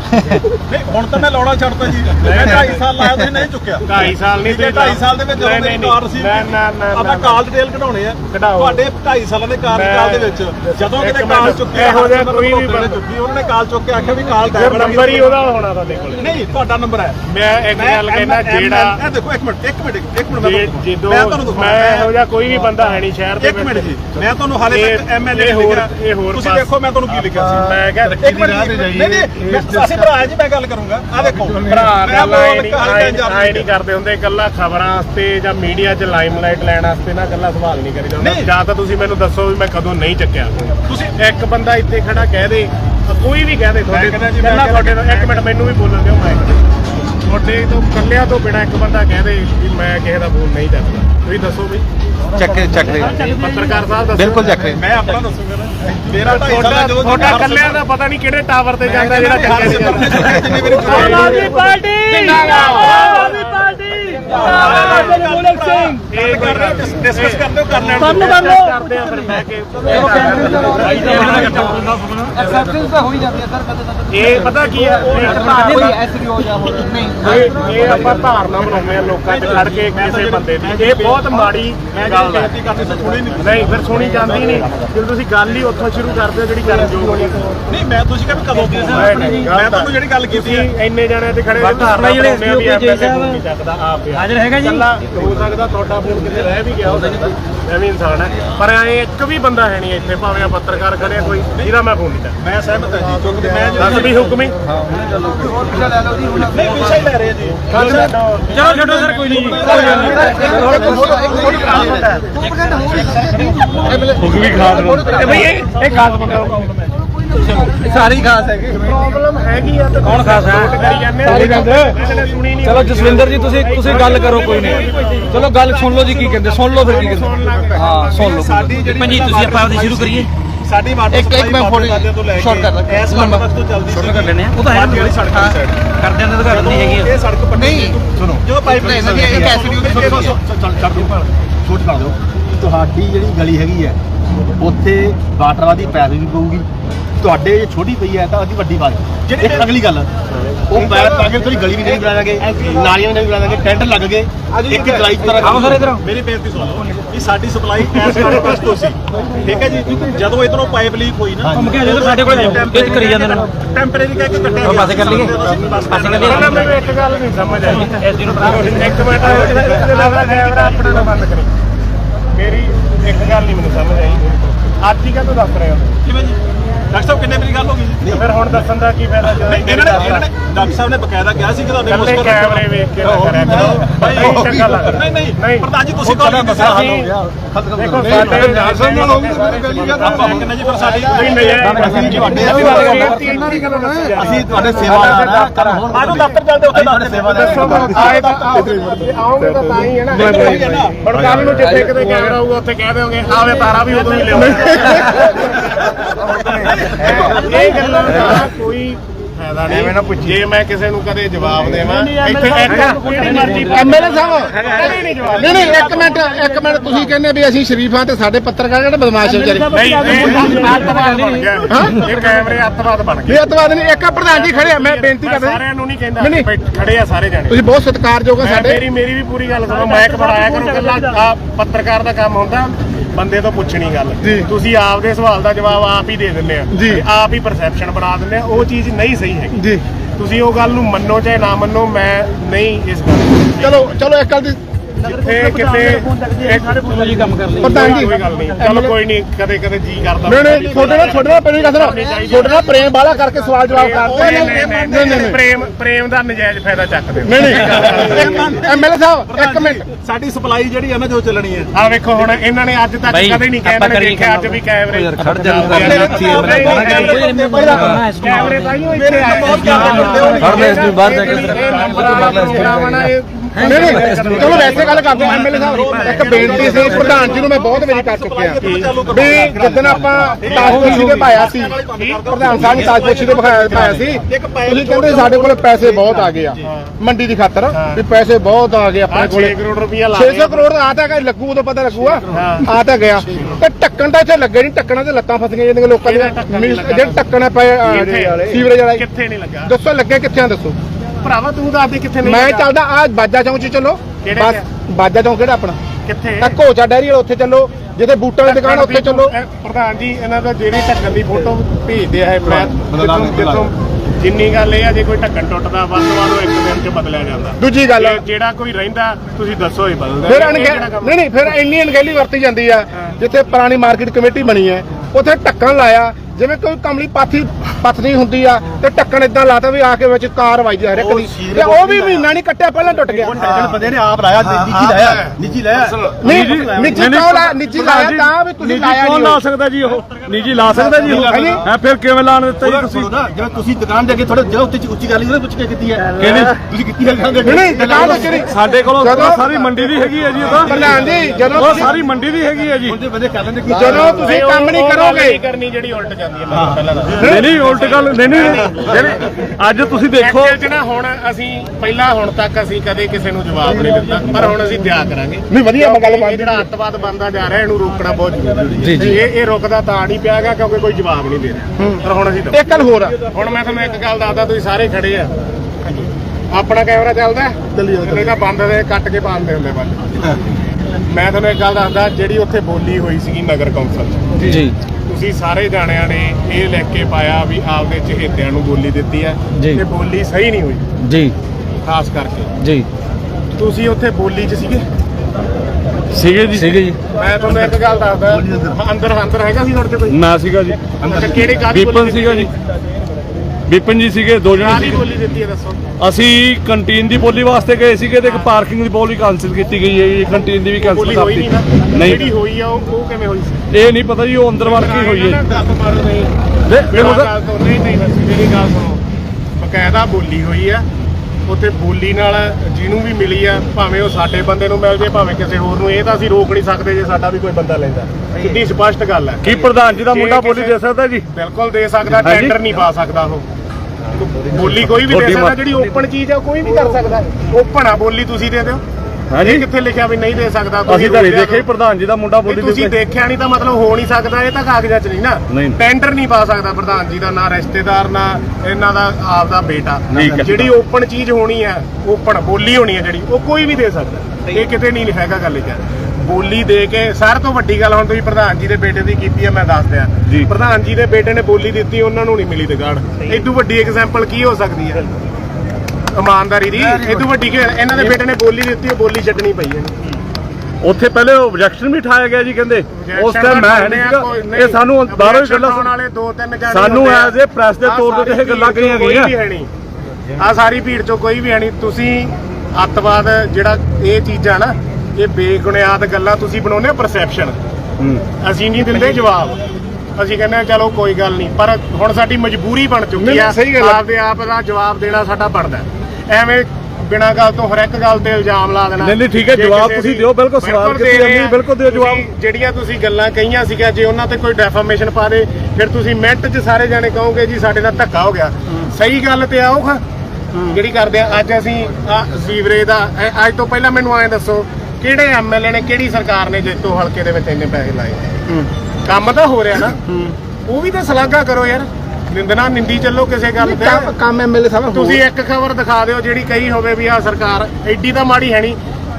ਨਹੀਂ ਹੁਣ ਤਾਂ ਮੈਂ ਲਾਉਣਾ ਛੱਡਤਾ ਜੀ। ਮੈਂ 2.5 ਸਾਲ ਲਾਇਆ ਤੁਸੀਂ ਨਹੀਂ ਚੁੱਕਿਆ। 2.5 ਸਾਲ ਨਹੀਂ ਤੁਸੀਂ 2.5 ਸਾਲ ਦੇ ਵਿੱਚ ਜਦੋਂ ਮੇਰੀ ਕਾਰ ਸੀ। ਨਾ, ਨਾ, ਨਾ, ਆਪਾਂ। ਕਾਲ ਡਿਟੇਲ ਕਢਾਉਣੇ ਆ। ਕਢਾਓ। ਤੁਹਾਡੇ 2.5 ਸਾਲਾਂ ਦੇ ਕਾਰਜਕਾਲ ਦੇ ਵਿੱਚ। ਜਦੋਂ ਕਿਤੇ ਕਾਲ ਚੁੱਕੀ ਇਹੋ ਜਿਹਾ ਕੋਈ ਵੀ ਬੰਦਾ- ਚੁੱਕੀ ਉਹਨਾਂ ਨੇ ਕਾਲ ਚੁੱਕ ਕੇ ਆਖਿਆ ਵੀ ਕਾਲ ਫਿਰ ਨੰਬਰ ਹੀ ਉਹਦਾ ਹੋਣਾ ਤੁਹਾਡੇ ਕੋਲ ਨਹੀਂ ਤੁਹਾਡਾ ਨੰਬਰ ਹੈ। ਮੈਂ ਇੱਕ ਗੱਲ ਕਹਿਣਾ ਜਿਹੜਾ ਇਹ ਦੇਖੋ ਇੱਕ ਮਿੰਟ ਇੱਕ ਮਿੰਟ ਇੱਕ ਮਿੰਟ ਮੈਂ ਤੁਹਾਨੂੰ ਮੈਂ ਇਹੋ ਜਿਹਾ ਕੋਈ ਵੀ ਬੰਦਾ ਹੈ ਨਹੀਂ ਸ਼ਹਿਰ ਦੇ ਇੱਕ ਮਿੰਟ ਜੀ ਮੈਂ ਤੁਹਾਨੂੰ ਹਾਲੇ ਤੱਕ ਐਮਐਲਏ ਇਹ ਹੋਰ ਤੁਸੀਂ ਦੇਖੋ ਮੈਂ ਤੁਹਾਨੂੰ ਕੀ ਲਿਖਿਆ ਸੀ। ਮੈਂ ਕਿਹਾ ਇੱਕ ਮਿੰਟ ਨਹੀਂ ਨਹੀਂ ਮੈਂ- ਅਸੀਂ ਭਰਾ ਜੀ ਮੈਂ ਗੱਲ ਕਰੂੰਗਾ। ਆ ਦੇਖੋ। ਭਰਾ ਗੱਲ ਬੋਲ ਨਹੀਂ ਨਹੀਂ ਕਰਦੇ ਹੁੰਦੇ ਇਕੱਲਾ ਖਬਰਾਂ ਵਾਸਤੇ ਜਾਂ ਮੀਡੀਆ 'ਚ ਲਾਈਮਲਾਈਟ ਲੈਣ ਵਾਸਤੇ ਨਾ ਇਕੱਲਾ ਸਵਾਲ ਨਹੀਂ ਕਰੀਦਾ ਹੁੰਦਾ। ਨਹੀਂ। ਜਾਂ ਤਾਂ ਤੁਸੀਂ ਮੈਨੂੰ ਦੱਸੋ ਵੀ ਮੈਂ ਕਦੋਂ ਨਹੀਂ ਚੱਕਿਆ। ਤੁਸੀਂ ਇੱਕ ਬੰਦਾ ਇੱਥੇ ਖੜਾ ਕਹਿ ਦੇ ਕੋਈ ਵੀ ਕਹਿ ਦੇ ਤੁਹਾਡੇ ਇਕੱਲਾ ਤੁਹਾਡੇ ਤੋਂ ਇੱਕ ਮਿੰਟ ਮੈਨੂੰ ਵੀ ਬੋਲਣ ਦਿਓ ਮੈਂ ਤੁਹਾਡੇ ਤੋਂ ਇਕੱਲਿਆਂ ਤੋਂ ਬਿਨਾ ਇੱਕ ਬੰਦਾ ਕਹਿ ਦੇ ਵੀ ਮੈਂ ਕਿਸੇ ਦਾ ਫੋਨ ਨਹੀਂ ਚੱਕਦਾ। ਤੁਸੀਂ ਦੱਸੋ ਬਈ ਚੱਕ ਚੱਕ ਰਹੇ ਪੱਤਰਕਾਰ ਸਾਹਿਬ ਦੱਸੋ। ਬਿਲਕੁਲ ਚੱਕ ਰਹੇ ਮੈਂ ਆਪਣਾ ਦੱਸੂਗਾ ਨਾ ਮੇਰਾ ਤੁਹਾਡਾ ਤੁਹਾਡਾ ਇਕੱਲਿਆਂ ਦਾ ਪਤਾ ਨਹੀਂ ਕਿਹੜੇ ਟਾਵਰ ਤੇ ਜਾਂਦਾ ਜਿਹੜਾ ਚੱਕਿਆ ਸੀ। ਜਿੰਨੀ ਮੇਰੀ ਆਮ ਆਦਮੀ ਪਾਰਟੀ। ਜਿੰਦਾਬਾਦ। ਆਮ ਆਦਮੀ ਪਾਰਟੀ। ਜਿੰਦਾਬਾਦ ਸਿੰਘ ਇਹ ਕਰ ਡਿਸਕਸ ਕਰਦੇ ਹੋ। ਕਰ ਲੈਣ ਸਾਨੂੰ ਕਰ ਲਓ ਕਰਦੇ ਆ ਫਿਰ ਬਹਿ ਕੇ ਐਕਸੈਪਟੈਂਸ ਤਾਂ ਹੋ ਹੀ ਜਾਂਦੀ ਹੈ ਸਰ ਕਦੇ ਨਾ ਕਦੇ ਇਹ ਪਤਾ ਕੀ ਹੈ ਕੋਈ ਐਸਡੀਓ ਜਾਂ ਹੋਰ ਨਹੀਂ ਇਹ ਆਪਾਂ ਧਾਰਨਾ ਬਣਾਉਂਦੇ ਆ ਲੋਕਾਂ 'ਚ ਖੜ ਕੇ ਕਿਸੇ ਬੰਦੇ ਦੀ ਇਹ ਬਹੁਤ ਮਾੜੀ ਗੱਲ ਹੈ ਸੀ ਨਹੀਂ ਫਿਰ ਸੁਣੀ ਜਾਂਦੀ ਨਹੀਂ ਜਦੋਂ ਤੁਸੀਂ ਗੱਲ ਹੀ ਉੱਥੋਂ ਸ਼ੁਰੂ ਕਰਦੇ ਹੋ ਜਿਹੜੀ ਕਰਨ ਯੋਗ ਨਹੀਂ ਮੈਂ ਤੁਸੀਂ ਕਹਿੰਦੇ ਕਦੋਂ ਕੀ ਮੈਂ ਨਹੀਂ, ਮੈਂ ਤੁਹਾਨੂੰ ਜਿਹੜੀ ਗੱਲ ਕੀਤੀ ਹੈ ਇੰਨੇ ਜਣੇ ਤੇ ਖੜੇ ਹੋ ਧਾਰਨਾ ਆ। ਵੀ ਐਮਐਲਏ ਨਹੀਂ ਚੱਕਦਾ ਆਪ ਹਾਜ਼ਰ ਹੈਗਾ ਜੀ ਹੋ ਸਕਦਾ ਤੁਹਾਡਾ ਫੋਨ ਕਿਤੇ ਰਹਿ ਵੀ ਗਿਆ ਹੋ ਸਕਦਾ ਮੈਂ ਵੀ ਇਨਸਾਨ ਹੈ ਪਰ ਐ ਇੱਕ ਵੀ ਬੰਦਾ ਹੈ ਨਹੀਂ ਇੱਥੇ ਭਾਵੇਂ ਆ ਪੱਤਰਕਾਰ ਖੜੇ ਆ ਕੋਈ ਜਿਹਦਾ ਮੈਂ ਫੋਨ ਨਹੀਂ ਕੀਤਾ ਮੈਂ ਸਹਿਮਤ ਹਾਂ ਜੀ ਕਿਉਂਕਿ ਮੈਂ ਦੱਸ ਵੀ ਹੁਕਮੀ ਨਹੀਂ ਪਿੱਛੇ ਹੀ ਲੈ ਰਹੇ ਜੀ ਚਲੋ ਛੱਡੋ ਸਰ ਕੋਈ ਨਹੀਂ ਹੁਕਮ ਵੀ ਖਾਦ ਨੂੰ ਬਈ ਇਹ ਇਹ ਖਾਸ ਬੰਦਾ ਸਾਰੇ ਹੀ ਖਾਸ ਹੈਗੇ। ਪ੍ਰੋਬਲਮ ਹੈਗੀ ਆ ਤਾਂ ਕੌਣ ਖਾਸ ਹੈ? ਆ। ਕਿਸੇ ਚਲੋ ਜਸਵਿੰਦਰ ਜੀ ਤੁਸੀਂ ਤੁਸੀਂ ਗੱਲ ਕਰੋ ਕੋਈ ਨਹੀਂ। ਚਲੋ ਗੱਲ ਸੁਣ ਲਓ ਜੀ ਕੀ ਕਹਿੰਦੇ। ਸੁਣ ਲਓ ਫਿਰ ਕੀ ਕਹਿੰਦੇ। ਹਾਂ ਸੁਣ ਲਓ। ਸਾਡੀ ਜਿਹੜੀ ਪੰਜੀ ਤੁਸੀਂ ਆਪਾਂ ਆਪਦੀ ਸ਼ੁਰੂ ਕਰੀਏ। ਸਾਡੀ ਵਾਟਰ ਇੱਕ- ਇੱਕ ਮੈਂ ਫੋਟੋ ਤੋਂ ਲੈ short ਕਰ ਦਾਂ। ਇਸ ਲੰਬਾ। ਤੋਂ ਚੱਲਦੀ ਛੋਟਾ ਕਰ ਲੈਣੇ ਆ। ਉਹ ਤਾਂ ਹੈ ਜਿਹੜੀ ਸੜਕ ਦੀ ਸਾਈਡ ਕਰਦਿਆਂ ਦੇ ਘਰ ਨਹੀਂ ਹੈਗੀ। ਇਹ ਸੜਕ ਪੱਟੀ ਨਹੀਂ ਸੁਣੋ। ਜੋ ਪਾਈਪ ਨਹੀਂ, ਨਹੀਂ, ਇਹ ਕੈਸਰੀ ਵੀ ਛੋਟੀ ਛੋਟ ਕਰ ਦਿਓ ਛੋਟ ਕਰ ਦਿਓ ਤੁਹਾਡੀ ਜਿਹੜੀ ਗਲੀ ਹੈਗੀ ਹੈ ਉੱਥੇ ਵਾਟਰਾਂ ਦੀ ਪੈਪ ਵੀ ਪਊਗੀ। ਤੁਹਾਡੇ ਜੇ ਛੋਟੀ ਪਈ ਹੈ ਤਾਂ ਉਹਦੀ ਵੱਡੀ ਬਾਤ ਜਿਹੜੀ ਇੱਕ ਅਗਲੀ ਗੱਲ ਉਹ ਪੈਪ ਪਾ ਕੇ ਥੋੜੀ ਗਲੀ ਵੀ ਨਹੀਂ ਬਣਾ ਦਾਂਗੇ ਨਾਲੀਆਂ ਵੀ ਨਹੀਂ ਬਣਾ ਦਾਂਗੇ ਟੈਂਟ ਲੱਗ ਗਏ ਇੱਕ ਜੁਲਾਈ ਤਰ੍ਹਾਂ ਆਓ ਸਰ ਇਧਰ। ਮੇਰੀ ਬੇਨਤੀ ਸੁਣ ਲਓ ਕਿ ਸਾਡੀ ਸਪਲਾਈ ਇਸ ਕਾਰਨ ਤੋਂ ਸੀ। ਠੀਕ ਹੈ ਜੀ? ਜਦੋਂ ਇਧਰੋਂ ਪਾਈਪ ਲੀਕ ਹੋਈ ਨਾ ਘੁੰਮ ਕੇ ਆ ਜਾਓ ਇੱਧਰ ਸਾਡੇ ਕੋਲ ਇਹ ਕਰੀ ਜਾਂਦੇ ਨੇ। ਟੈਂਪਰੇਰੀ ਕਹਿ ਕੇ ਕੱਟਿਆ ਪਾਸੇ ਕਰ ਲਈਏ। ਪਾਸੇ ਕਰ ਲਈਏ। ਮੈਨੂੰ ਇੱਕ ਗੱਲ ਨਹੀਂ ਸਮਝ ਆਈ। ਇੱਕ ਮਿੰਟ ਕੈਮਰਾ ਆਪਣਾ ਨਾ ਬੰਦ ਕਰੀ ਮੇਰੀ ਇੱਕ ਗੱਲ ਨਹੀਂ ਮੈਨੂੰ ਸਮਝ ਆਈ। ਅੱਜ ਹੀ ਕਦੋਂ ਦੱਸ ਰਹੇ। ਹੋ ਕਿਵੇਂ ਜੀ? ਡਾਕਟਰ ਸਾਹਿਬ ਕਿੰਨੇ ਮੇਰੀ ਗੱਲ ਹੋ ਗਈ ਜੀ? ਫਿਰ ਹੁਣ ਦੱਸਣ ਦਾ ਕੀ ਫਾਇਦਾ ਜਦੋਂ ਨਹੀਂ ਇਹਨਾਂ ਨੇ ਇਹਨਾਂ ਨੇ ਡਾਕਟਰ ਸਾਹਿਬ ਨੇ ਬਕਾਇਦਾ ਕਿਹਾ ਸੀ ਕਿ ਤੁਹਾਡੇ ਕੱਲੇ ਮੁਸਕਲ ਕੈਮਰੇ ਵੇਖ ਕੇ ਨਾ ਕਰਿਆ ਕਰੋ ਭਾਈ ਨਹੀਂ ਚੰਗਾ ਲੱਗਦਾ। ਨਹੀਂ ਨਹੀਂ ਪ੍ਰਧਾਨ ਜੀ ਤੁਸੀਂ ਕੌਣ ਦੱਸਿਆ ਅਸੀਂ ਦੇਖੋ ਸਾਡੇ ਦਰਸ਼ਨ ਨਾਲ ਹੋਊਗੀ ਤਾਂ ਫਿਰ ਗੱਲ ਹੀ ਖਤਮ। ਆਪਾਂ ਕਹਿੰਦੇ ਜੀ ਫਿਰ ਸਾਡੀ ਨਹੀਂ ਨਹੀਂ ਅਸੀਂ ਤੁਹਾਡੇ ਅਸੀਂ ਗੱਲ ਕਰੀਏ ਇਹਨਾਂ ਦੀ ਗੱਲ ਅਸੀਂ ਤੁਹਾਡੇ ਸੇਵਾਦਾਰ ਆ ਕੱਲ ਹੁਣ ਆਜੋ ਦਫ਼ਤਰ ਚੱਲਦੇ ਉੱਥੇ। ਤੁਹਾਡੇ ਸੇਵਾਦਾਰ ਆਏ ਤਾਂ ਆਉਂਗੇ ਤਾਂ ਤਾਂ ਹੀ ਹੈ ਨਾ। ਹੁਣ ਕੱਲ ਨੂੰ ਜਿੱਥੇ ਕਿਤੇ ਕੈਮਰਾ ਆਊਗਾ ਉੱਥੇ ਕਹਿ ਦਿਓਗੇ ਆਵੇ ਤਾਰਾ ਵੀ ਉਦੋਂ ਹੀ ਲਿਓ ਇਹ ਗੱਲਾਂ ਦਾ ਕੋਈ ਫਾਇਦਾ ਨਹੀਂ। ਜੇ ਮੈਂ ਕਿਸੇ ਨੂੰ ਕਦੇ ਜਵਾਬ ਦੇਵਾਂ ਇੱਥੇ ਇੱਕ ਐਮਐਲਏ ਸਾਹਿਬ ਕਦੇ ਨਹੀਂ ਜਵਾਬ ਨਹੀਂ ਨਹੀਂ ਇੱਕ ਮਿੰਟ ਇੱਕ ਮਿੰਟ ਤੁਸੀਂ ਕਹਿੰਦੇ ਵੀ ਅਸੀਂ ਸ਼ਰੀਫਾਂ ਤੇ ਸਾਡੇ ਪੱਤਰਕਾਰ ਜਿਹੜੇ ਬਦਮਾਸ਼ ਵਿਚਾਰੇ। ਨਹੀਂ ਇਹ ਕੈਮਰੇ ਅੱਤਵਾਦ ਬਣ ਗਏ। ਇਹ ਅਤਵਾਦ ਨਹੀਂ ਇੱਕ ਪ੍ਰਧਾਨ ਜੀ ਖੜੇ ਆ ਮੈਂ ਬੇਨਤੀ ਕਰਦਾ ਸਾਰਿਆਂ ਨੂੰ ਨਹੀਂ ਕਹਿੰਦਾ ਖੜੇ ਆ ਸਾਰੇ ਜਾਣੇ। ਤੁਸੀਂ ਬਹੁਤ ਸਤਿਕਾਰਯੋਗ ਆ ਮੈਂ- ਸਾਡੇ। ਮੇਰੀ ਮੇਰੀ ਵੀ ਪੂਰੀ ਗੱਲ ਸੁਣੋ ਮੈਂ ਬਣਾਇਆ ਕਰੋ ਕੱਲਾ ਆ ਪੱਤਰਕਾਰ ਦਾ ਕੰਮ ਹੁੰਦਾ। ਬੰਦੇ ਤੋਂ ਪੁੱਛਣੀ ਗੱਲ। ਜੀ। ਤੁਸੀਂ ਆਪਦੇ ਸਵਾਲ ਦਾ ਜਵਾਬ ਆਪ ਹੀ ਦੇ ਦਿੰਦੇ ਆ। ਜੀ। ਤੇ ਆਪ ਹੀ ਪਰਸੈਪਸ਼ਨ ਬਣਾ ਦਿੰਦੇ ਆ। ਉਹ ਚੀਜ਼ ਨਹੀਂ ਸਹੀ ਹੈਗੀ। ਜੀ। ਤੁਸੀਂ ਉਹ ਗੱਲ ਨੂੰ ਮੰਨੋ ਚਾਹੇ ਨਾ ਮੰਨੋ ਮੈਂ ਨਹੀਂ ਇਸ ਗੱਲ ਨੂੰ। ਚਲੋ ਚਲੋ ਇੱਕ ਗੱਲ ਦੀ ਜਿੱਥੇ ਕਿਤੇ ਇੱਕ ਜੀ। ਕੰਮ ਕਰ ਲਈ। ਪ੍ਰਧਾਨ ਜੀ ਕੋਈ ਗੱਲ ਨਹੀਂ। ਚਲੋ ਕੋਈ ਨਹੀਂ ਕਦੇ ਕਦੇ ਜੀ ਕਰਦਾ। ਨਹੀਂ ਨਹੀਂ ਤੁਹਾਡੇ ਨਾਲ ਤੁਹਾਡੇ ਨਾਲ ਪਹਿਲੀ ਗੱਲ ਸੁਣੋ ਤੁਹਾਡੇ ਨਾਲ ਪ੍ਰੇਮ ਵਾਲਾ ਕਰਕੇ ਸਵਾਲ ਜਵਾਬ ਕਰਦੇ। ਨਹੀਂ ਨਹੀਂ ਨਹੀਂ ਨਹੀਂ ਨਹੀਂ ਪ੍ਰੇਮ ਪ੍ਰੇਮ ਦਾ ਨਜਾਇਜ਼ ਫਾਇਦਾ ਚੱਕਦੇ ਨਹੀਂ ਨਹੀਂ। ਐਮਐਲਏ ਸਾਹਿਬ ਇੱਕ ਮਿੰਟ। ਸਾਡੀ ਸਪਲਾਈ ਜਿਹੜੀ ਆ ਨਾ ਜੋ ਚੱਲਣੀ ਹੈ ਆ ਵੇਖੋ ਹੁਣ ਇਹਨਾਂ ਨੇ ਅੱਜ ਤੱਕ ਕਦੇ ਨਹੀਂ ਕਹਿੰਦੇ ਕਰੀਏ ਦੇਖਿਆ ਅੱਜ ਵੀ ਕੈਮਰੇ ਯਾਰ ਖੜ ਜਾ ਕਰ ਲੈ ਇੱਥੇ ਮੈਨੂੰ ਗਾਣਾ ਕਰੀ ਕੈਮਰੇ ਤਾਂ ਹੀ ਇੱਥੇ ਆਏ ਖੜ ਲੈ ਇਸ ਨੂੰ ਬਾਹਰ ਜਾ ਕੇ ਇਹ ਨੰਬਰ ਆ ਜਿਹੜਾ ਇਹ ਨਹੀਂ ਨਹੀਂ ਚਲੋ ਵੈਸੇ ਗੱਲ ਕਰਦੇ ਹਾਂ ਐਮਐਲਏ ਸਾਹਿਬ ਇੱਕ ਬੇਨਤੀ ਸੀ ਪ੍ਰਧਾਨ ਜੀ ਨੂੰ ਮੈਂ ਬਹੁਤ ਵਾਰੀ ਕਰ ਚੁੱਕਿਆ। ਵੀ ਜਦੋਂ ਆਪਾਂ ਤਾਜਪੋਸ਼ੀ ਦੇ ਪਾਇਆ ਸੀ ਪ੍ਰਧਾਨ ਸਾਹਿਬ ਨੇ ਤਾਜਪੋਸ਼ੀ ਦੇ ਪਾਇਆ ਸੀ ਤੁਸੀਂ ਕਹਿੰਦੇ ਸਾਡੇ ਕੋਲ ਪੈਸੇ ਬਹੁਤ ਆ ਗਏ ਆ ਮੰਡੀ ਦੀ ਖਾਤਰ ਵੀ ਪੈਸੇ ਬਹੁਤ ਆ ਗਏ ਆਪਣੇ 6 ਕੋਲੇ। ਕਰੋੜ ਰੁਪਇਆ ਲਾ 600 ਕਰੋੜ ਦਾ ਆ ਤਾਂ ਗਿਆ ਲੱਗੂ ਉਦੋਂ ਪਤਾ ਲੱਗੂਗਾ। ਆ ਤਾਂ ਗਿਆ। ਤੇ ਟੱਕਣ ਤਾਂ ਇੱਥੇ ਲੱਗੇ ਨਹੀਂ ਟੱਕਣਾ ਤੇ ਲੱਤਾਂ ਫਸ ਗਈਆਂ ਜਾਂਦੀਆਂ ਲੋਕਾਂ ਦੀਆਂ। ਜਿਹੜੇ ਟੱਕਣਾ ਪਏ ਸੀਵਰੇਜ ਵਾਲਾ। ਕਿੱਥੇ ਨਹੀਂ ਲੱਗਾ? ਦੱਸੋ ਲੱਗੇ ਕਿੱਥੇ ਆ ਦੱਸੋ। ਭਰਾਵਾ ਤੂੰ ਦੱਸ ਦੇ ਕਿੱਥੇ ਨਹੀਂ ਮੈਂ? ਚੱਲਦਾ ਆ ਬਾਜਾ ਚੌਂਕ 'ਚ ਚੱਲੋ। ਕਿਹੜੇ ਬਸ? ਬਾਜਾ ਚੌਂਕ ਕਿਹੜਾ ਆਪਣਾ? ਕਿੱਥੇ? ਆ ਘੋਚਾ ਡੈਰੀ ਵਾਲਾ ਉੱਥੇ ਚੱਲੋ ਜਿੱਥੇ ਬੂਟਾਂ ਦੀ ਦੁਕਾਨ ਆ, ਉੱਥੇ ਚੱਲੋ। ਪ੍ਰਧਾਨ ਜੀ ਇਹਨਾਂ ਦਾ ਜਿਹੜੀ ਢੱਕਣ ਦੀ ਫੋਟੋ ਭੇਜਦੇ ਆ ਇਹ ਮੈਂ ਜਿੱਥੋਂ ਜਿੱਥੋਂ ਜਿੰਨੀ ਗੱਲ ਇਹ ਆ ਜੇ ਕੋਈ ਢੱਕਣ ਟੁੱਟਦਾ ਵੱਧ ਤੋਂ ਵੱਧ ਉਹ ਇੱਕ ਦਿਨ ਚ ਬਦਲਿਆ ਜਾਂਦਾ। ਦੂਜੀ ਗੱਲ ਜੇ ਜਿਹੜਾ ਕੋਈ ਰਹਿੰਦਾ ਤੁਸੀਂ ਦੱਸੋ ਹੀ ਬਦਲਦਾ। ਫਿਰ ਇਹ ਅਣਗਹਿ ਕਿਹੜਾ ਕੰਮ? ਨਹੀਂ ਨਹੀਂ ਫਿਰ ਇੰਨੀ ਅਣਗਹਿਲੀ ਵਰਤੀ ਜਾਂਦੀ ਆ ਜਿੱਥੇ ਪੁਰਾਣੀ ਮਾਰਕੀਟ ਕਮੇਟੀ ਬਣੀ ਹੈ। ਉੱਥੇ ਢੱਕਣ ਲਾਇਆ। ਜਿਵੇਂ ਕੋਈ ਕਮਲੀ ਪਾਥੀ ਪਤਨੀ ਹੁੰਦੀ ਆ ਤੇ ਢੱਕਣ ਇਦਾਂ ਲਾਤਾ ਵੀ ਆ ਕੇ ਵਿੱਚ ਕਾਰ ਵੱਜਦੀ ਆ ਹਰ ਇੱਕ ਦੀ। ਤੇ ਉਹ ਵੀ ਮਹੀਨਾ ਨਹੀਂ ਕੱਟਿਆ ਪਹਿਲਾਂ ਟੁੱਟ ਗਿਆ। ਟੱਕਣ ਬੰਦੇ ਨੇ ਆਪ ਲਾਇਆ ਨਿੱਜੀ ਲਾਇਆ ਨਿੱਜੀ ਲਾਇਆ। ਨਹੀਂ ਨਿੱਜੀ ਕਿਉਂ ਲਾ ਨਿੱਜੀ ਲਾਇਆ ਤਾਂ ਵੀ ਤੁਸੀਂ ਲਾਇਆ ਕੌਣ ਨਹੀਂ ਲਾ ਉਹ। ਸਕਦਾ ਜੀ ਉਹ? ਨਿੱਜੀ ਲਾ ਸਕਦਾ ਜੀ ਉਹ? ਹਾਂਜੀ। ਹੈ ਫਿਰ ਕਿਵੇਂ ਲਾਣ ਦਿੱਤਾ ਜੀ ਤੁਸੀਂ ਤੁਸੀਂ? ਨਾ ਜਿਵੇਂ ਤੁਸੀਂ ਦੁਕਾਨ ਦੇ ਅੱਗੇ ਥੋੜੇ ਜਗ੍ਹਾ ਉੱਤੇ ਉੱਚੀ ਗੱਲ ਉਹਨੇ ਪੁੱਛ ਕੇ ਕੀਤੀ ਹੈ? ਕਿਹੜੀ? ਤੁਸੀਂ ਕੀਤੀ ਹੈ ਗੱਲ? ਨਹੀਂ ਨਹੀਂ ਦੁਕਾਨ ਵਿੱਚ ਨਹੀਂ। ਸਾਡੇ ਕੋਲ ਸਾਰੀ ਮੰਡੀ ਦੀ ਹੈਗੀ ਹੈ ਜੀ ਉਹ ਤਾਂ। ਪ੍ਰਧਾਨ ਜੀ ਜਦੋਂ ਉਹ ਤੁਸੀਂ ਸਾਰੀ ਮੰਡੀ ਦੀ ਹੈਗੀ ਹੈ ਜੀ। ਜਦੋਂ ਤੁਸੀਂ ਕੰਮ ਨਹੀਂ ਕਰੋਗੇ? ਨਹੀਂ ਕਰਨੀ ਜਿਹੜੀ ਉਲਟ ਜਾਂਦੀ ਹੈ ਮੈਨੂੰ ਪਹਿਲਾਂ ਦੱਸੋ। ਨਹੀਂ ਨਹੀਂ ਉਲਟ ਗੱਲ ਨਹੀਂ ਨਹੀਂ ਜਿਹੜੀ ਅੱਜ ਤੁਸੀਂ ਦੇਖੋ ਐਕਚੁਅਲ ਚ ਨਾ ਹੁਣ ਅਸੀਂ ਪਹਿਲਾਂ ਹੁਣ ਤੱਕ ਅਸੀਂ ਕਦੇ ਕਿਸੇ ਨੂੰ ਜਵਾਬ ਨਹੀਂ ਦਿੱਤਾ ਪਰ ਹੁਣ ਅਸੀਂ ਦਿਆ ਕਰਾਂਗੇ। ਨਹੀਂ ਵਧੀਆ ਗੱਲ ਇਹ ਜਿਹੜਾ ਅੱਤਵਾਦ ਬੰਦਾ ਜਾ ਰਿਹਾ ਇਹਨੂੰ ਰੋਕਣਾ ਬਹੁਤ ਜ਼ਰੂਰੀ ਹੈ। ਇਹ ਇਹ ਰੁਕਦਾ ਤਾਂ ਨਹੀਂ ਪਿਆਗਾ ਕਿਉਂਕਿ ਕੋਈ ਜਵਾਬ ਨਹੀਂ ਦੇ ਰਿਹਾ। ਪਰ ਹੁਣ ਅਸੀਂ ਇੱਕ ਗੱਲ ਹੋਰ ਆ। ਹੁਣ ਮੈਂ ਤੁਹਾਨੂੰ ਇੱਕ ਗੱਲ ਦੱਸਦਾ ਤੁਸੀਂ ਸਾਰੇ ਖੜੇ ਆ। ਆਪਣਾ ਕੈਮਰਾ ਚੱਲਦਾ? ਚੱਲੀ ਜਾਂਦਾ ਬੰਦ ਦੇ ਕੱਟ ਕੇ ਪਾਉਂਦੇ ਹੁੰਦੇ ਬੰਦ। ਮੈਂ ਤੁਹਾਨੂੰ ਇੱਕ ਗੱਲ ਦੱਸਦਾ ਜਿਹੜੀ ਉੱਥੇ ਬੋਲੀ ਹੋਈ ਸੀਗੀ ਨਗਰ ਕੌਂਸਲ 'ਚ। ਜੀ। ਤੁਸੀਂ ਸਾਰੇ ਜਾਣਿਆਂ ਨੇ ਇਹ ਲਿਖ ਕੇ ਪਾਇਆ ਵੀ ਆਪਦੇ ਚਹੇਤਿਆਂ ਨੂੰ ਬੋਲੀ ਦਿੱਤੀ ਹੈ ਜੀ। ਤੇ ਬੋਲੀ ਸਹੀ ਨਹੀਂ ਹੋਈ। ਜੀ। ਖਾਸ ਕਰਕੇ। ਜੀ। ਤੁਸੀਂ ਉੱਥੇ ਬੋਲੀ 'ਚ ਸੀਗੇ? ਸੀਗੇ ਜੀ। ਸੀਗੇ ਜੀ। ਮੈਂ ਤੁਹਾਨੂੰ ਇੱਕ ਗੱਲ ਦੱਸਦਾ ਅੰਦਰ। ਅੰਦਰ ਹੈਗਾ ਸੀ ਤੁਹਾਡੇ ਚ ਕੋਈ ਨਾ ਸੀਗਾ ਜੀ। ਅੱਛਾ, ਕਿਹੜੀ ਕਾਦੀ ਵਿਪਨ ਸੀਗਾ? ਜੀ। ਵਿਪਨ ਜੀ ਸੀਗੇ ਦੋ ਜਣੇ ਸੀਗੇ ਬੋਲੀ ਦਿੱਤੀ ਹੈ ਦੱਸੋ ਅਸੀਂ ਕੰਟੀਨ ਦੀ ਬੋਲੀ ਵਾਸਤੇ ਗਏ ਸੀਗੇ ਤੇ ਇੱਕ ਪਾਰਕਿੰਗ ਦੀ ਬੋਲੀ ਕੈਂਸਲ ਕੀਤੀ ਗਈ ਹੈ ਜੀ ਕੰਟੀਨ ਦੀ ਵੀ ਕੈਂਸਲ ਬੋਲੀ ਹੋਈ ਨਹੀਂ ਨਾ ਨਹੀਂ ਜਿਹੜੀ ਹੋਈ ਆ ਉਹ ਉਹ ਕਿਵੇਂ ਹੋਈ ਸੀ ਇਹ ਨਹੀਂ ਪਤਾ ਜੀ ਉਹ ਅੰਦਰ ਵੜ ਕੇ ਹੋਈ ਹੈ ਗੱਪ ਮਾਰੋ ਨਹੀਂ ਦੇ- ਮੇਰੀ ਦੇਖੋ ਸਰ ਗੱਲ ਤੋਂ ਨਹੀਂ ਨਹੀਂ ਬਸ ਮੇਰੀ ਗੱਲ ਸੁਣੋ ਬਕਾਇਦਾ ਬੋਲੀ ਹੋਈ ਆ ਉੱਥੇ ਬੋਲੀ ਨਾਲ ਜਿਹਨੂੰ ਵੀ ਮਿਲੀ ਆ ਭਾਵੇਂ ਉਹ ਸਾਡੇ ਬੰਦੇ ਨੂੰ ਮਿਲ ਜੇ ਭਾਵੇਂ ਕਿਸੇ ਹੋਰ ਨੂੰ ਇਹ ਤਾਂ ਅਸੀਂ ਰੋਕ ਨਹੀਂ ਸਕਦੇ ਜੇ ਸਾਡਾ ਵੀ ਕੋਈ ਬੰਦਾ ਲੈਂਦਾ ਸਿੱਧੀ ਸਪਸ਼ਟ ਗੱਲ ਹੈ ਕੀ ਪ੍ਰਧਾਨ ਜੀ ਦਾ ਮੁੰਡਾ ਬੋਲੀ ਦੇ ਸਕਦਾ ਜੀ ਬਿਲਕੁਲ ਦੇ ਸਕਦਾ ਹਾਂਜੀ। ਟੈਂਡਰ ਨਹੀਂ ਪਾ ਸਕਦਾ ਉਹ ਬੋਲੀ ਕੋਈ ਵੀ ਦੇ ਸਕਦਾ ਜਿਹੜੀ ਓਪਨ ਚੀਜ਼ ਆ ਕੋਈ ਵੀ ਕਰ ਸਕਦਾ ਓਪਨ ਆ ਬੋਲੀ ਤੁਸੀਂ ਦੇ ਦਿਓ। ਹਾਂਜੀ। ਕਿੱਥੇ ਲਿਖਿਆ ਵੀ ਨਹੀਂ ਦੇ ਸਕਦਾ ਅਸੀਂ ਤਾਂ ਨਹੀਂ ਦੇਖਿਆ ਪ੍ਰਧਾਨ ਜੀ ਦਾ ਮੁੰਡਾ ਨਹੀਂ, ਬੋਲੀ ਤੁਸੀਂ ਦੇਖਿਆ ਨਹੀਂ ਤਾਂ ਮਤਲਬ ਹੋ ਨਹੀਂ ਸਕਦਾ ਇਹ ਤਾਂ ਕਾਗਜ਼ਾਂ 'ਚ ਨਹੀਂ ਨਾ। ਨਹੀਂ। ਟੈਂਡਰ ਨਹੀਂ ਪਾ ਸਕਦਾ ਪ੍ਰਧਾਨ ਜੀ ਦਾ ਨਾ ਰਿਸ਼ਤੇਦਾਰ ਨਾ ਇਹਨਾਂ ਦਾ ਆਪ ਦਾ ਬੇਟਾ। ਜਿਹੜੀ ਓਪਨ ਚੀਜ਼ ਹੋਣੀ ਹੈ ਓਪਨ ਬੋਲੀ ਹੋਣੀ ਹੈ ਜਿਹੜੀ ਉਹ ਕੋਈ ਵੀ ਦੇ ਸਕਦਾ। ਇਹ ਕਿਤੇ ਨਹੀਂ ਹੈਗਾ ਗੱਲ ਇਹ ਬੋਲੀ ਦੇ ਕੇ ਸਾਰਿਆਂ ਤੋਂ ਵੱਡੀ ਗੱਲ ਹੁਣ ਤੁਸੀਂ ਪ੍ਰਧਾਨ ਜੀ ਦੇ ਬੇਟੇ ਦੀ ਕੀਤੀ ਹੈ ਮੈਂ ਦੱਸ ਦਿਆਂ ਜੀ। ਪ੍ਰਧਾਨ ਜੀ ਦੇ ਬੇਟੇ ਨੇ ਬੋਲੀ ਦਿੱਤੀ ਉਹਨਾਂ ਨੂੰ ਨਹੀਂ ਮਿਲੀ ਦੁਕਾਨ ਇਦੋਂ ਵੱਡੀ ਐਗਜ਼ਾਮਪਲ ਕੀ ਹੋ ਸਕਦੀ ਹੈ ਇਮਾਨਦਾਰੀ ਦੀ। ਇਦੋਂ ਵੱਡੀ ਕੀ ਇਹਨਾਂ ਦੇ ਬੇਟੇ ਨੇ ਬੋਲੀ ਦਿੱਤੀ ਉਹ ਬੋਲੀ ਛੱਡਣੀ ਪਈ ਹੈ ਉੱਥੇ ਪਹਿਲੇ ਆਬਜੈਕਸ਼ਨ ਵੀ ਉਠਾਇਆ ਗਿਆ ਜੀ ਕਹਿੰਦੇ। ਉਸ ਟਾਈਮ ਮੈਂ ਨਹੀਂ ਸੀਗਾ। ਇਹ ਸਾਨੂੰ ਬਾਹਰੋਂ ਹੀ ਗੱਲਾਂ ਸੁਣਾਉਣ ਸੁਣ ਵਾਲੇ ਦੋ ਤਿੰਨ ਜਾਣੇ ਸਾਨੂੰ ਹੁੰਦੇ ਆ। as a press ਦੇ ਆਹ ਤੌਰ ਤੇ ਸਾਰੀ ਇਹ ਗੱਲਾਂ ਭੀੜ ਕਹੀਆਂ ਚੋਂ ਕੋਈ ਗਈਆਂ। ਵੀ ਹੈ ਨਹੀਂ। ਆ ਸਾਰੀ ਭੀੜ ਚੋਂ ਕੋਈ ਵੀ ਹੈ ਨਹੀਂ। ਤੁਸੀਂ ਅੱਤਵਾਦ ਜਿਹੜਾ ਇਹ ਚੀਜ਼ਾਂ ਨਾ ਇਹ ਬੇਬੁਨਿਆਦ ਗੱਲਾਂ ਤੁਸੀਂ ਬਣਾਉਂਦੇ ਹੋ ਪਰਸੈਪਸ਼ਨ ਅਸੀਂ ਨਹੀਂ ਦਿੰਦੇ ਜਵਾਬ। ਅਸੀਂ ਕਹਿੰਦੇ ਹਾਂ ਚਲੋ ਕੋਈ ਗੱਲ ਨਹੀਂ ਪਰ ਹੁਣ ਸਾਡੀ ਮਜਬੂਰੀ ਬਣ ਚੁੱਕੀ ਆ। ਸਹੀ ਗੱਲ ਆ। ਆਪਦੇ ਆਪ ਦਾ ਜਵਾਬ ਦੇਣਾ ਸਾਡਾ ਬਣਦਾ ਐਵੇਂ ਬਿਨਾਂ ਗੱਲ ਤੋਂ ਹਰ ਇੱਕ ਗੱਲ ਤੇ ਇਲਜ਼ਾਮ ਲਾ ਦੇਣਾ। ਨਹੀਂ, ਨਹੀਂ, ਠੀਕ ਹੈ, ਜਵਾਬ ਤੁਸੀਂ ਦਿਓ, ਬਿਲਕੁਲ ਸਵਾਲ ਕੀਤੇ ਜਾਂਦੇ, ਆ। ਬਿਲਕੁਲ ਦਿਓ ਜਵਾਬ। ਜਿਹੜੀਆਂ ਤੁਸੀਂ ਗੱਲਾਂ ਕਹੀਆਂ ਸੀਗੀਆਂ ਜੇ ਉਹਨਾਂ ਤੇ ਕੋਈ ਡੈਫਾਮੇਸ਼ਨ ਪਾ ਦੇ ਫਿਰ ਤੁਸੀਂ ਮਿੰਟ 'ਚ ਸਾਰੇ ਜਾਣੇ ਕਹੋਗੇ ਜੀ ਸਾਡੇ ਨਾਲ ਧੱਕਾ ਹੋ ਗਿਆ। ਸਹੀ ਗੱਲ ਤੇ ਆਓ ਜਿਹੜੀ ਕਰਦੇ ਆ ਅੱਜ ਅਸੀਂ ਆਹ ਸੀਵਰੇਜ ਦਾ ਅੱਜ ਤੋਂ ਪਹਿਲਾਂ ਮੈਨੂੰ ਐਂ ਦੱਸੋ ਕਿਹੜੇ ਐਮਐਲਏ ਨੇ ਕਿਹੜੀ ਸਰਕਾਰ ਨੇ ਜੇਤੂ ਹਲਕੇ ਦੇ ਵਿੱਚ ਇੰਨੇ ਪੈਸੇ ਲਾਏ ਕੰਮ ਤਾਂ ਹੋ ਰਿਹਾ ਨਾ। ਉਹ ਵੀ ਤਾਂ ਸ਼ਲਾਘਾ ਕਰੋ ਯਾਰ। ਨਿੰਦਣਾ ਨਿੰਦੀ ਚੱਲੋ ਕਿਸੇ ਗੱਲ ਤੇ। ਕੰਮ ਐਮਐਲਏ ਸਾਹਿਬ ਤੁਸੀਂ ਇੱਕ ਖਬਰ ਦਿਖਾ ਦਿਓ ਜਿਹੜੀ ਕਹੀ ਹੋਵੇ ਵੀ ਆ ਸਰਕਾਰ ਐਡੀ ਤਾਂ ਮਾੜੀ ਹੈ ਨਹੀਂ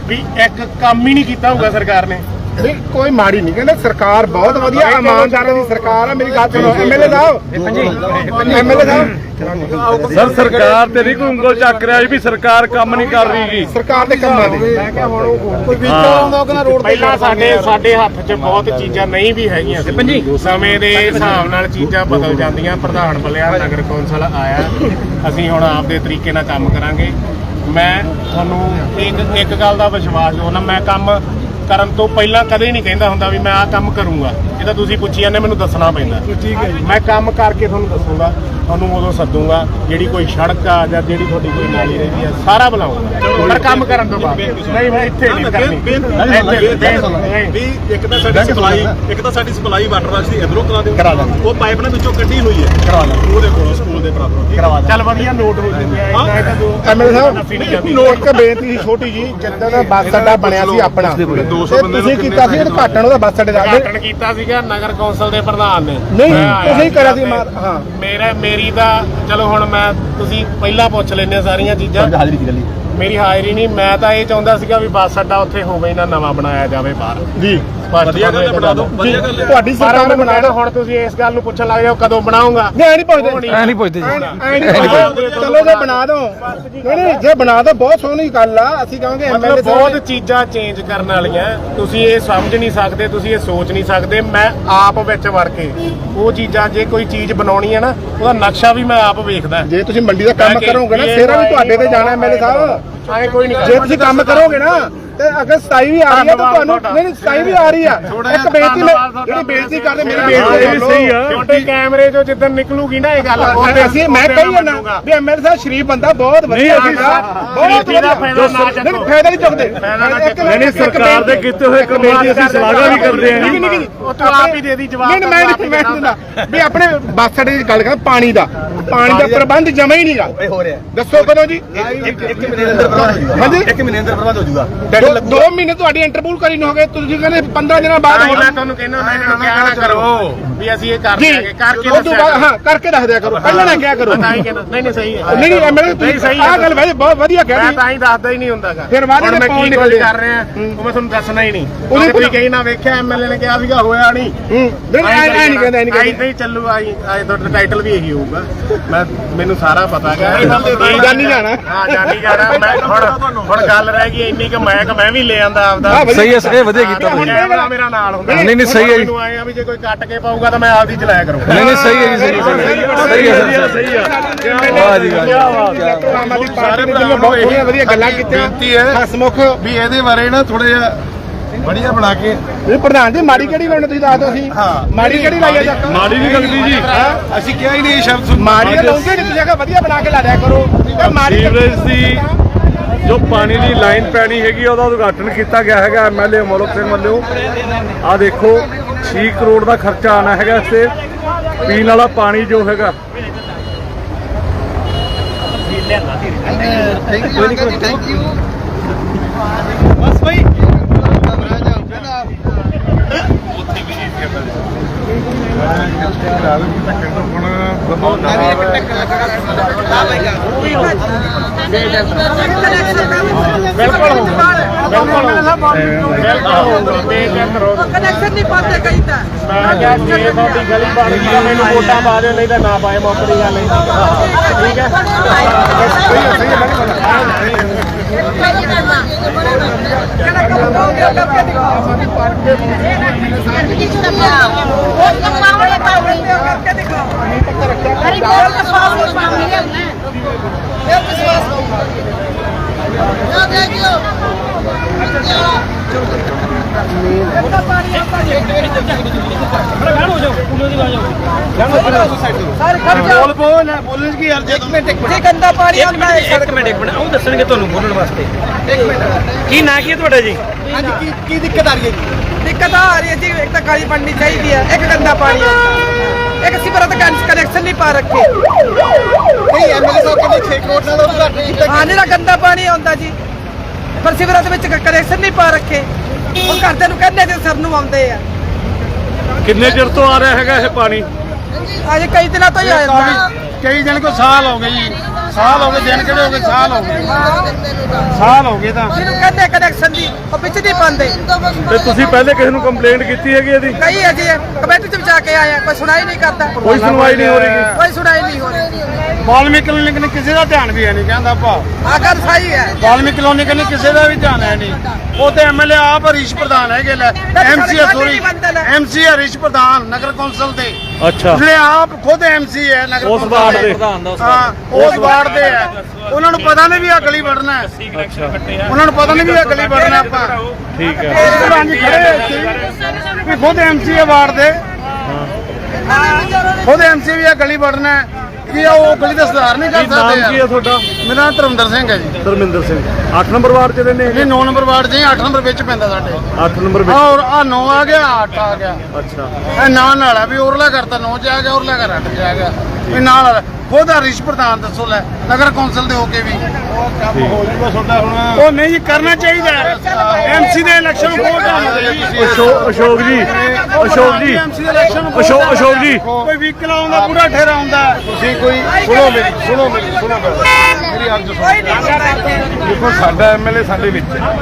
ਵੀ ਇੱਕ ਕੰਮ ਹੀ ਨਹੀਂ ਕੀਤਾ ਹੋਊਗਾ ਸਰਕਾਰ ਨੇ। ਨਹੀਂ ਕੋਈ ਮਾੜੀ ਨਹੀਂ ਕਹਿੰਦੇ ਸਰਕਾਰ ਬਹੁਤ ਵਧੀਆ ਇਮਾਨਦਾਰਾਂ ਦੀ ਸਰਕਾਰ ਆ ਮੇਰੀ ਗੱਲ ਸੁਣੋ ਐਮਐਲਏ ਸਾਹਿਬ ਐਮਐਲਏ ਸਾਹਿਬ ਸਰ ਸਰਕਾਰ ਤੇ ਨਹੀਂ ਕੋਈ ਉਂਗਲ ਚੱਕ ਰਿਹਾ ਜੀ ਵੀ ਸਰਕਾਰ ਕੰਮ ਨਹੀਂ ਕਰ ਰਹੀ ਜੀ। ਸਰਕਾਰ ਦੇ ਕੰਮਾਂ ਦੇ। ਮੈਂ ਕਿਹਾ ਹੁਣ ਕੋਈ ਵੀਕਲ ਹਾਂ। ਆਉਂਦਾ ਕਿ ਨਾ ਰੋਡ ਪਹਿਲਾਂ ਸਾਡੇ ਸਾਡੇ ਹੱਥ 'ਚ ਬਹੁਤ ਚੀਜ਼ਾਂ ਨਹੀਂ ਵੀ ਹੈਗੀਆਂ ਸੀ। ਸਮੇਂ ਦੇ ਹਿਸਾਬ ਨਾਲ ਚੀਜ਼ਾਂ ਬਦਲ ਜਾਂਦੀਆਂ। ਪ੍ਰਧਾਨ ਬਲਿਆ ਨਗਰ ਕੌਂਸਲ ਆਇਆ। ਅਸੀਂ ਹੁਣ ਆਪਦੇ ਤਰੀਕੇ ਨਾਲ ਕੰਮ ਕਰਾਂਗੇ। ਮੈਂ ਤੁਹਾਨੂੰ ਇੱਕ ਇੱਕ ਗੱਲ ਦਾ ਵਿਸ਼ਵਾਸ ਦਿਵਾਉਣਾ ਮੈਂ ਕੰਮ ਕਰਨ ਤੋਂ ਪਹਿਲਾਂ ਕਦੇ ਨਹੀਂ ਕਹਿੰਦਾ ਹੁੰਦਾ ਵੀ ਮੈਂ ਆਹ ਕੰਮ ਕਰੂੰਗਾ। ਇਹ ਤਾਂ ਤੁਸੀਂ ਪੁੱਛੀ ਜਾਂਦੇ ਮੈਨੂੰ ਦੱਸਣਾ ਪੈਂਦਾ। ਠੀਕ ਹੈ ਮੈਂ ਕੰਮ ਕਰਕੇ ਤੁਹਾਨੂੰ ਦੱਸੂਗਾ ਤੁਹਾਨੂੰ ਉਦੋਂ ਸੱਦੂਗਾ ਜਿਹੜੀ ਕੋਈ ਸੜਕ ਆ ਜਾਂ ਜਿਹੜੀ ਤੁਹਾਡੀ ਕੋਈ ਨਾਲੀ ਰਹਿੰਦੀ ਆ ਸਾਰਾ ਬੁਲਾਉਂਗਾ ਪਰ ਕੰਮ ਕਰਨ ਤੋਂ ਬਾਅਦ। ਨਹੀਂ ਮੈਂ ਇੱਥੇ ਨਹੀਂ ਕਰਨੀ। ਵੀ ਇੱਕ ਤਾਂ ਸਾਡੀ ਸਪਲਾਈ ਇੱਕ ਤਾਂ ਸਾਡੀ ਸਪਲਾਈ ਵਾਟਰ ਵਰਕਸ ਦੀ ਇਧਰੋਂ ਕਰਾ ਦਿਓ। ਕਰਾ ਦਾਂਗੇ। ਉਹ ਪਾਈਪ ਨੇ ਵਿੱਚੋਂ ਕੱਢੀ ਹੋਈ ਹੈ। ਕਰਾ ਦਾਂਗੇ। ਉਹਦੇ ਕੋਲ ਸਕੂਲ ਦੇ ਬਰਾਬਰ। ਕਰਵਾ ਚੱਲ ਵਧੀਆ ਨੋਟ ਹੋ ਜਾਂਦੇ ਇੰਨਾ ਇਹ ਤਾਂ ਦੋ ਜਾਂਦੀ। ਸਾਹਿਬ ਇੱਕ ਬੇਨਤੀ ਸੀ ਛੋਟੀ ਜੀ ਜਿੱਦਾਂ ਦਾ ਬੱਸ ਅੱਡਾ ਬਣਿਆ ਸੀ ਆਪਣਾ। ਤੇ 200 ਬੰਦੇ ਨੂੰ ਤੁਸੀਂ ਕੀਤਾ ਸੀ ਉਦਘਾਟਨ ਉਹਦਾ ਬੱਸ ਅੱਡੇ ਦਾ। ਉਦਘਾਟਨ ਕੀਤਾ ਸੀਗਾ ਨਗਰ ਕੌਂਸਲ ਦੇ ਪ੍ਰਧਾਨ ਨੇ। ਨਹੀਂ ਮੈਂ ਆਇਆ ਤੁਸੀਂ ਕਰਿਆ ਸੀ ਮਾਰ- ਹਾਂ। ਮੇਰਾ ਮੇਰੀ ਤਾਂ ਚਲੋ ਹੁਣ ਮੈਂ ਤੁਸੀਂ ਪਹਿਲਾਂ ਪੁੱਛ ਲੈਂਦੇ ਸਾਰੀਆਂ ਚੀਜ਼ਾਂ। ਹਾਜ਼ਰੀ ਦੀ ਗੱਲ ਮੇਰੀ ਹਾਜ਼ਰੀ ਨਹੀਂ ਮੈਂ ਤਾਂ ਇਹ ਚਾਹੁੰਦਾ ਸੀਗਾ ਵੀ ਬੱਸ ਅੱਡਾ ਉੱਥੇ ਹੋਵੇ ਨਾ ਨਵਾਂ ਬਣਾਇਆ ਜਾਵੇ ਬਾਹਰ। ਜੀ। ਵਧੀਆ ਗੱਲ ਹੈ ਬਣਾ ਦਿਓ। ਵਧੀਆ ਗੱਲ ਹੈ। ਤੁਹਾਡੀ ਸਰਕਾਰ ਨੂੰ ਬਣਾ ਬਣਾ ਹੁਣ ਤੁਸੀਂ ਇਸ ਗੱਲ ਨੂੰ ਪੁੱਛਣ ਲੱਗ ਜਾਓ ਕਦੋਂ ਬਣਾਉਂਗਾ? ਨਹੀਂ ਐ ਨਹੀਂ ਪੁੱਛਦੇ। ਐ ਨਹੀਂ। ਪੁੱਛਦੇ ਜੀ। ਐ ਨਹੀਂ ਪੁੱਛਦੇ। ਚਲੋ ਜੇ ਬਣਾ ਦੋ। ਨਹੀਂ ਨਹੀਂ ਜੇ ਬਣਾ ਦੋ ਬਹੁਤ ਸੋਹਣੀ ਗੱਲ ਆ। ਅਸੀਂ ਕਹਾਂਗੇ ਐਮਐਲਏ ਮਤਲਬ ਬਹੁਤ ਚੀਜ਼ਾਂ ਚੇਂਜ ਕਰਨ ਵਾਲੀਆਂ। ਤੁਸੀਂ ਇਹ ਸਮਝ ਨਹੀਂ ਸਕਦੇ ਤੁਸੀਂ ਇਹ ਸੋਚ ਨਹੀਂ ਸਕਦੇ। ਮੈਂ ਆਪ ਵਿੱਚ ਵੜ ਕੇ ਉਹ ਚੀਜ਼ਾਂ ਜੇ ਕੋਈ ਚੀਜ਼ ਬਣਾਉਣੀ ਹੈ ਨਾ ਉਹਦਾ ਨਕਸ਼ਾ ਵੀ ਮੈਂ ਆਪ ਵੇਖਦਾ। ਜੇ ਤੁਸੀਂ ਮੰਡੀ ਦਾ ਕੰਮ ਕਰੋਗੇ ਨਾ ਸੇਰਾ ਵੀ ਤੁਹਾਡੇ ਤੇ ਜਾਣਾ ਐਮਐਲਏ ਸਾਹਿਬ। ਆਏ ਕੋਈ ਨਹੀਂ ਜੇ ਤੁਸੀਂ ਕੰਮ ਕਰੋਗੇ ਨਾ ਤੇ ਅਗਰ 27 ਵੀ ਆ ਰਹੀ ਹੈ ਤਾਂ ਤੁਹਾਨੂੰ। ਨਹੀਂ ਨਹੀਂ 27 ਵੀ ਆ ਰਹੀ ਆ। ਇੱਕ ਬੇਨਤੀ ਮੈਂ ਜਿਹੜੀ ਬੇਨਤੀ ਕਰਦੇ ਮੇਰੀ ਬੇਨਤੀ ਇਹ ਸਹੀ ਆ। ਛੋਟੇ ਕੈਮਰੇ ਚੋਂ ਜਿੱਦਣ ਨਿਕਲੂਗੀ ਨਾ ਇਹ ਗੱਲ ਉਹਦੇ- ਅਸੀਂ ਮੈਂ ਕਹੀ ਬਣੂਗਾ। ਵੀ ਐਮਐਲਏ ਸਾਹਿਬ ਸ਼ਰੀਫ ਬੰਦਾ ਬਹੁਤ ਵਧੀਆ ਬਹੁਤ ਵਧੀਆ। ਫਾਇਦਾ ਨਾ ਨਹੀਂ ਚੱਕੋ। ਨਹੀਂ, ਫਾਇਦਾ ਨਹੀਂ ਚੁੱਕਦੇ। ਨਹੀਂ ਨਹੀਂ ਸਰਕਾਰ ਦੇ ਕੀਤੇ ਹੋਏ ਕੰਮਾਂ ਦੀ ਅਸੀਂ ਸ਼ਲਾਘਾ ਵੀ ਕਰਦੇ ਜੀ ਉਹ ਤੂੰ ਆਪ ਹੀ ਦੇ ਦੀ ਜਵਾਬ ਨਹੀਂ ਮੈਂ ਤਾਂ ਨਹੀਂ ਮੈਂ ਦਿੰਦਾ। ਵੀ ਆਪਣੇ ਬੱਸ ਅੱਡੇ ਦੀ ਗੱਲ ਕਰ ਪਾਣੀ ਦਾ। ਪਾਣੀ ਦਾ ਪ੍ਰਬੰਧ ਜਮਾ ਹੀ ਨਹੀਂਗਾ ਹੋ ਰਿਹਾ। ਦੱਸੋ ਕਦੋਂ ਜੀ? ਇੱਕ ਇੱਕ ਮਹੀਨੇ ਦੇ ਅੰਦਰ ਪ੍ਰਬੰਧ ਹੋ ਜਾਊਗਾ। ਹਾਂਜੀ। ਇੱਕ ਮਹੀਨੇ ਦੇ ਅੰਦਰ ਪ੍ਰਬੰਧ ਹੋ ਦੋ- ਮਹੀਨੇ ਤੁਹਾਡੀ ਇੰਟਰਵਿਊ ਕਰੀ ਨੂੰ ਹੋ ਗਏ ਤੁਸੀਂ ਕਹਿੰਦੇ 15 ਦਿਨਾਂ ਬਾਅਦ ਹੋਣਾ ਮੈਂ ਤੁਹਾਨੂੰ ਕਹਿੰਦਾ ਹੁੰਦਾ ਇਹਨਾਂ ਨੂੰ ਕਿਹਾ ਨਾ ਕਰੋ ਵੀ ਅਸੀਂ ਇਹ ਕਰ ਦਿਆਂਗੇ ਕਰਕੇ ਉਹ ਤੋਂ ਬਾਅਦ ਹਾਂ ਕਰਕੇ ਦੱਸ ਦਿਆ ਕਰੋ ਪਹਿਲਾਂ ਨਾ ਕਿਹਾ ਕਰੋ। ਤਾਂ ਹੀ ਕਹਿੰਦਾ ਨਹੀਂ ਨਹੀਂ ਸਹੀ ਹੈ। ਨਹੀਂ ਨਹੀਂ ਸਹੀ ਤੁਸੀਂ ਆਹ ਗੱਲ ਵੈਸੇ ਬਹੁਤ ਵਧੀਆ ਮੈਂ ਕਹਿ ਤਾਂ ਹੀ ਦੱਸਦਾ ਹੀ ਨਹੀਂ ਹੁੰਦਾਗਾ। ਫਿਰ ਵਿੱਚ ਮੈਂ ਕੀ ਆ। ਕਰ ਰਿਹਾ ਉਹ ਮੈਂ ਤੁਹਾਨੂੰ ਦੱਸਣਾ ਹੀ ਨਹੀਂ। ਕੋਈ ਕੋਲ- ਕਹੀ ਨਾ ਵੇਖਿਆ ਐਮਐਲਏ ਨੇ ਕਿਹਾ ਸੀਗਾ ਹੋਇਆ ਨਹੀਂ। ਹੂੰ। ਨਹੀਂ ਐ ਨਹੀਂ ਕਹਿੰਦਾ ਨਹੀਂ ਕਹਿੰਦਾ। ਨਹੀਂ ਚੱਲੂ ਆਈ ਆਈ ਤੁਹਾਡਾ ਟਾਈਟਲ ਵੀ ਇਹੀ ਹੋਊਗਾ। ਮੈਂ ਮੈਨੂੰ ਸਾਰਾ ਪਤਾ ਹੈਗਾ ਜਾਨੀ ਜਾਣਾ। ਹਾਂ ਜਾਨੀ ਜਾਣਾ। ਮੈਂ ਹੁਣ ਹੁਣ ਗੱਲ ਰਹਿ ਗਈ ਇੰਨੀ ਕਿ ਮੈਂ ਕਿ ਮੈਂ ਵੀ ਲੈ ਆਂਦਾ ਆਪਦਾ। ਸਹੀ ਹੈ ਇਹ ਵਧੀਆ ਕੀਤਾ ਤੁਸੀਂ। ਕੈਮਰਾ ਮੇਰਾ ਨਾਲ ਹੁੰਦਾ। ਨਹੀਂ, ਨਹੀਂ, ਸਹੀ ਹੈ ਜੀ। ਮੈਨੂੰ ਆਏ ਆ ਵੀ ਜੇ ਕੋਈ ਕੱਟ ਕੇ ਪਾਊਗਾ ਤਾਂ ਮੈਂ ਆਪਦੀ ਚਲਾਇਆ ਕਰੂੰਗਾ। ਨਹੀਂ ਨਹੀਂ ਸਹੀ ਹੈ ਜੀ ਸਹੀ ਹੈ ਸਹੀ ਹੈ। ਸਹੀ ਹੈ ਵਾਹ ਜੀ ਵਾਹ ਆਦਮੀ ਪਾਰਟੀ ਨੇ ਬਹੁਤ ਵਧੀਆ ਵਧੀਆ ਗੱਲਾਂ ਕੀਤੀਆਂ। ਬੇਨਤੀ ਹੈ ਹਸਮੁਖ ਵੀ ਇਹਦੇ ਬਾਰੇ ਨਾ ਥੋੜਾ ਜਿਹਾ ਵਧੀਆ ਬਣਾ ਕੇ ਇਹ ਪ੍ਰਧਾਨ ਜੀ ਮਾੜੀ ਕਿਹੜੀ ਲਾਉਣੀ ਤੁਸੀਂ ਦੱਸ ਦਿਓ ਅਸੀਂ? ਮਾੜੀ ਕਿਹੜੀ ਲਾਈ ਆ ਜੱਕ ਮਾੜੀ ਨਹੀਂ ਲੱਗਦੀ ਜੀ। ਅਸੀਂ ਕਿਹਾ ਹੀ ਨਹੀਂ ਇਹ ਸ਼ਬਦ ਸੁਣ ਮਾੜੀ ਤਾਂ ਲਾਉਂਦੇ ਨਹੀਂ ਤੁਸੀਂ ਵਧੀਆ ਬਣਾ ਕੇ ਲਾ ਦਿਆ ਕਰੋ। ਮਾੜੀ ਸੀਵਰੇਜ ਦੀ ਜੋ ਪਾਣੀ ਦੀ ਲਾਈਨ ਪੈਣੀ ਹੈਗੀ ਉਹਦਾ ਉਦਘਾਟਨ ਕੀਤਾ ਗਿਆ ਹੈਗਾ ਐਮਐਲਏ ਮੋਲਕ ਸਿੰਘ ਵੱਲੋਂ। ਆ ਦੇਖੋ 6 ਕਰੋੜ ਦਾ ਖਰਚਾ ਆਣਾ ਹੈਗਾ ਇਸ ਤੇ ਪੀਣ ਵਾਲਾ ਪਾਣੀ ਜੋ ਹੈਗਾ। ਬਿਲਕੁਲ ਹੋਊਗਾ ਬਿਲਕੁਲ ਹੋਊਗਾ ਬੇਚੈਨ ਰਹੋ ਕਨੈਕਸ਼ਨ ਨਹੀਂ ਪਾਤੇ ਕਈ ਤਾਂ। ਮੈਂ ਕਿਹਾ ਜੇ ਤੁਹਾਡੀ ਗਲੀ ਬਣ ਗਈ ਤਾਂ ਮੈਨੂੰ ਵੋਟਾਂ ਪਾ ਦਿਓ ਨਹੀਂ ਤਾਂ ਨਾ ਪਾਏ ਮੌਕਰੀ ਗੱਲ ਹੈ? ਠੀਕ ਹੈ ਸਹੀ ਹੈ ਸਹੀ ਹੈ ਹਰੀ ਬੋਲ ਦਾ ਸਾਹਮਣੇ ਸਾਹਮਣੇ ਹੈ ਫਿਰ ਵਿਸ਼ਵਾਸ ਪਾਊਗਾ ਯਾ ਦੇਖਿਓ ਬੋਲ ਬੋਲ ਬੋਲਣ ਕੀ ਯਾਰ ਇੱਕ ਮਿੰਟ ਇੱਕ ਮਿੰਟ ਇਹ ਗੰਦਾ ਪਾਣੀ ਇੱਕ ਮਿੰਟ ਇੱਕ ਮਿੰਟ। ਇੱਕ ਮਿੰਟ ਉਹ ਦੱਸਣਗੇ ਤੁਹਾਨੂੰ ਬੋਲਣ ਵਾਸਤੇ। ਇੱਕ ਮਿੰਟ ਕੀ ਨਾਂ ਕੀ ਹੈ ਤੁਹਾਡਾ ਜੀ? ਅੱਜ ਕੀ ਕੀ ਦਿੱਕਤ ਆ ਰਹੀ ਹੈ ਜੀ? ਦਿੱਕਤ ਆ ਰਹੀ ਹੈ ਜੀ ਇੱਕ ਤਾਂ ਕਾਲੀ ਪੜਨੀ ਚਾਹੀਦੀ ਹੈ ਇੱਕ ਗੰਦਾ ਪਾਣੀ ਆਉਂਦਾ ਇੱਕ ਸਿਬਰਤ ਕਨੈਕਸ਼ਨ ਨਹੀਂ ਪਾ ਰੱਖੇ। ਨਹੀਂ ਐਮਐਲਏ ਸਾਹਿਬ ਕਹਿੰਦੇ 6 ਕਰੋੜ ਨਾਲ ਉਦਘਾਟਨ ਕੀਤਾ ਹਾਂ ਜਿਹੜਾ ਗੰਦਾ ਪਾਣੀ ਆਉਂਦਾ ਜੀ। ਪਰ ਸਿਵਰਤ ਵਿੱਚ ਕਨੈਕਸ਼ਨ ਨਹੀਂ ਪਾ ਰੱਖੇ। ਉਹ ਘਰਦਿਆਂ ਨੂੰ ਕਹਿੰਦੇ ਤੇ ਸਰ ਨੂੰ ਆਉਂਦੇ ਆ? ਕਿੰਨੇ ਚਿਰ ਤੋਂ ਆ ਰਿਹਾ ਹੈਗਾ ਇਹ ਪਾਣੀ? ਅਜੇ ਕਈ ਦਿਨਾਂ ਤੋਂ ਹੀ ਆ ਰਿਹਾ ਕਈ ਦਿਨ ਕੋ ਸਾਲ ਹੋ ਗਏ ਜੀ। ਸਾਲ ਹੋ ਗਏ ਦਿਨ ਕਿਹੜੇ ਹੋ ਗਏ? ਸਾਲ ਹੋ ਗਏ। ਸਾਲ ਹੋ ਗਏ ਤਾਂ। ਜਿਹਨੂੰ ਕਹਿੰਦੇ ਕਨੈਕਸ਼ਨ ਦੀ ਉਹ ਵਿੱਚ ਨਹੀਂ ਪਾਉਂਦੇ। ਤੇ ਤੁਸੀਂ ਪਹਿਲੇ ਕਿਸੇ ਨੂੰ ਕੰਪਲੇਂਟ ਕੀਤੀ ਹੈਗੀ ਇਹਦੀ? ਕਈ ਅਜੇ ਕਮੇਟੀ ਚ ਜਾ ਕੇ ਆਏ ਆ ਕੋਈ ਸੁਣਾਈ ਨਹੀਂ ਕਰਦਾ। ਕੋਈ ਸੁਣਵਾਈ ਨਹੀਂ ਹੋ ਰਹੀ। ਕੋਈ ਸੁਣਾਈ ਨਹੀਂ ਹੋ ਰਹੀ। ਵਾਲਮੀਕ ਕਲੀਨਿਕ ਨੇ ਕਿਸੇ ਦਾ ਧਿਆਨ ਵੀ ਹੈ ਨਹੀਂ ਕਹਿੰਦਾ ਭਾ ਆ ਗੱਲ ਸਹੀ ਹੈ। ਵਾਲਮੀਕ ਕਲੀਨਿਕ ਨੇ ਕਿਸੇ ਦਾ ਵੀ ਧਿਆਨ ਹੈ ਨਹੀਂ ਉਹ ਤੇ ਐਮਐਲਏ ਆਪ ਹਰੀਸ਼ ਪ੍ਰਧਾਨ ਹੈਗੇ ਲੈ। ਐਮਸੀ ਸੋਰੀ ਐਮਸੀ ਹਰੀਸ਼ ਪ੍ਰਧਾਨ ਨਗਰ ਕੌਂਸਲ ਦੇ। ਅੱਛਾ। ਜਿਹੜੇ ਆਪ ਖੁਦ ਐਮਸੀ ਹੈ ਨਗਰ ਉਸ ਵਾਰਡ ਦੇ। ਹਾਂ ਉਸ ਵਾਰਡ ਦੇ ਹੈ। ਉਹਨਾਂ ਨੂੰ ਪਤਾ ਨਹੀਂ ਵੀ ਆ ਗਲੀ ਵੜਨਾ ਹੈ। ਉਹਨਾਂ ਨੂੰ ਪਤਾ ਨਹੀਂ ਵੀ ਆ ਗਲੀ ਵੜਨਾ ਆਪਾਂ। ਠੀਕ ਹੈ। ਪ੍ਰਧਾਨ ਜੀ ਖੜੇ ਹੋਏ ਸੀ ਵੀ ਖੁਦ ਐਮਸੀ ਹੈ ਵਾਰਡ ਦੇ। ਖੁਦ ਐਮਸੀ ਵੀ ਆ ਗਲੀ ਵੜਨਾ ਹੈ। ਕੀ ਆ ਉਹ ਗਲੀ ਦਾ ਸੁਧਾਰ ਨਹੀਂ ਕਰ ਕੀ ਨਾਮ ਸਕਦੇ ਕੀ ਯਾਰ? ਤੁਹਾਡਾ? ਮੇਰਾ ਨਾਮ ਧਰਮਿੰਦਰ ਸਿੰਘ ਹੈ ਜੀ। ਧਰਮਿੰਦਰ ਸਿੰਘ। 8 ਨੰਬਰ ਵਾਰਡ ਚ ਰਹਿੰਦੇ ਇਹ ਹੈਗੇ? 9 ਨੰਬਰ ਵਾਰਡ ਜੀ 8 ਨੰਬਰ ਵਿੱਚ ਪੈਂਦਾ ਸਾਡੇ। 8 ਨੰਬਰ ਵਿੱਚ? ਔਰ ਆ 9 ਆ ਗਿਆ 8 ਆ ਗਿਆ। ਅੱਛਾ। ਇਹ ਨਾਲ ਨਾਲ ਆ ਵੀ ਉਰਲਾ ਕਰਤਾ 9 ਚ ਆ ਗਿਆ ਉਰਲਾ ਕਰ 8 ਚ ਆ ਗਿਆ। ਇਹ ਨਾਲ ਨਾਲ ਖੁਦ ਹਰੀਸ਼ ਪ੍ਰਧਾਨ ਦੱਸੋ ਲੈ ਨਗਰ ਕੌਂਸਲ ਦੇ ਹੋ ਕੇ ਵੀ ਉਹ ਨਹੀਂ ਕਰਨਾ ਚਾਹੀਦਾ ਐਮਸੀ ਦੇ ਇਲੈਕਸ਼ਨ ਬਹੁਤ ਅਸ਼ੋਕ ਅਸ਼ੋਕ ਜੀ ਅਸ਼ੋਕ ਜੀ ਅਸ਼ੋਕ ਅਸ਼ੋਕ ਜੀ ਕੋਈ ਵਹੀਕਲ ਆਉਂਦਾ ਪੂਰਾ ਠੇਰਾ ਆਉਂਦਾ ਤੁਸੀਂ ਕੋਈ ਸੁਣੋ ਮੇਰੀ ਸੁਣੋ ਮੇਰੀ ਸੁਣੋ ਮੇਰੀ ਅੱਜ ਸੁਣੋ ਦੇਖੋ ਸਾਡਾ ਐਮਐਲਏ ਸਾਡੇ ਵਿੱਚ ਹੈ